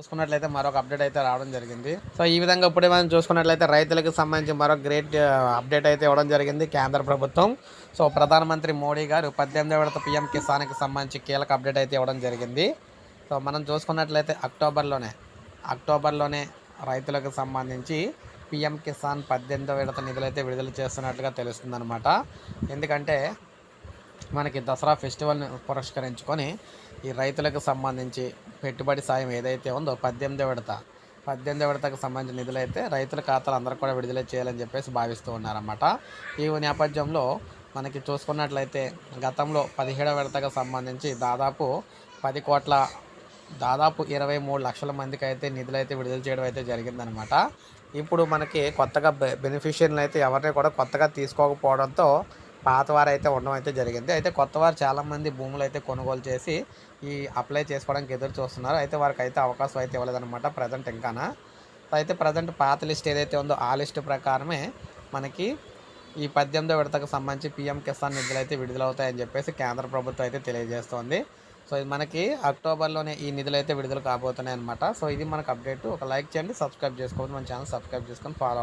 చూసుకున్నట్లయితే మరొక అప్డేట్ అయితే రావడం జరిగింది. సో ఈ విధంగా ఇప్పుడే మనం చూసుకున్నట్లయితే రైతులకు సంబంధించి మరొక గ్రేట్ అప్డేట్ uh, అయితే ఇవ్వడం జరిగింది కేంద్ర ప్రభుత్వం. సో ప్రధానమంత్రి మోడీ గారు పద్దెనిమిది విడత పిఎం కిసాన్కి సంబంధించి కీలక అప్డేట్ అయితే ఇవ్వడం జరిగింది. సో మనం చూసుకున్నట్లయితే అక్టోబర్లోనే అక్టోబర్లోనే రైతులకు సంబంధించి పిఎం కిసాన్ పద్దెనిమిదో విడత నిధులు అయితే విడుదల చేస్తున్నట్లుగా తెలుస్తుందన్నమాట. ఎందుకంటే మనకి దసరా ఫెస్టివల్ని పురస్కరించుకొని ఈ రైతులకు సంబంధించి పెట్టుబడి సాయం ఏదైతే ఉందో పద్దెనిమిది విడత పద్దెనిమిది విడతకు సంబంధించిన నిధులు అయితే రైతుల ఖాతాలు అందరూ కూడా విడుదల చేయాలని చెప్పేసి భావిస్తూ ఉన్నారన్నమాట. ఈ నేపథ్యంలో మనకి చూసుకున్నట్లయితే గతంలో పదిహేడవ విడతకు సంబంధించి దాదాపు పది కోట్ల దాదాపు ఇరవై మూడు లక్షల మందికి అయితే నిధులు అయితే విడుదల చేయడం అయితే జరిగిందనమాట ఇప్పుడు మనకి కొత్తగా బె బెనిఫిషియర్లు అయితే ఎవరిని కూడా కొత్తగా తీసుకోకపోవడంతో పాతవారు అయితే ఉండడం అయితే జరిగింది. అయితే కొత్తవారు చాలామంది భూములు అయితే కొనుగోలు చేసి ఈ అప్లై చేసుకోవడానికి ఎదురు చూస్తున్నారు. అయితే వారికి అయితే అవకాశం అయితే ఇవ్వలేదన్నమాట ప్రజెంట్ ఇంకానా. అయితే ప్రజెంట్ పాత లిస్ట్ ఏదైతే ఉందో ఆ లిస్ట్ ప్రకారమే మనకి ఈ పద్దెనిమిదో విడతకు సంబంధించి పీఎం కిసాన్ నిధులు అయితే విడుదలవుతాయని చెప్పేసి కేంద్ర ప్రభుత్వం అయితే తెలియజేస్తోంది. సో ఇది మనకి అక్టోబర్లోనే ఈ నిధులు అయితే విడుదల కాబోతున్నాయి అనమాట సో ఇది మనకు అప్డేట్. ఒక లైక్ చేయండి సబ్స్క్రైబ్ చేసుకోవద్దు. మన ఛానల్ సబ్స్క్రైబ్ చేసుకొని ఫాలో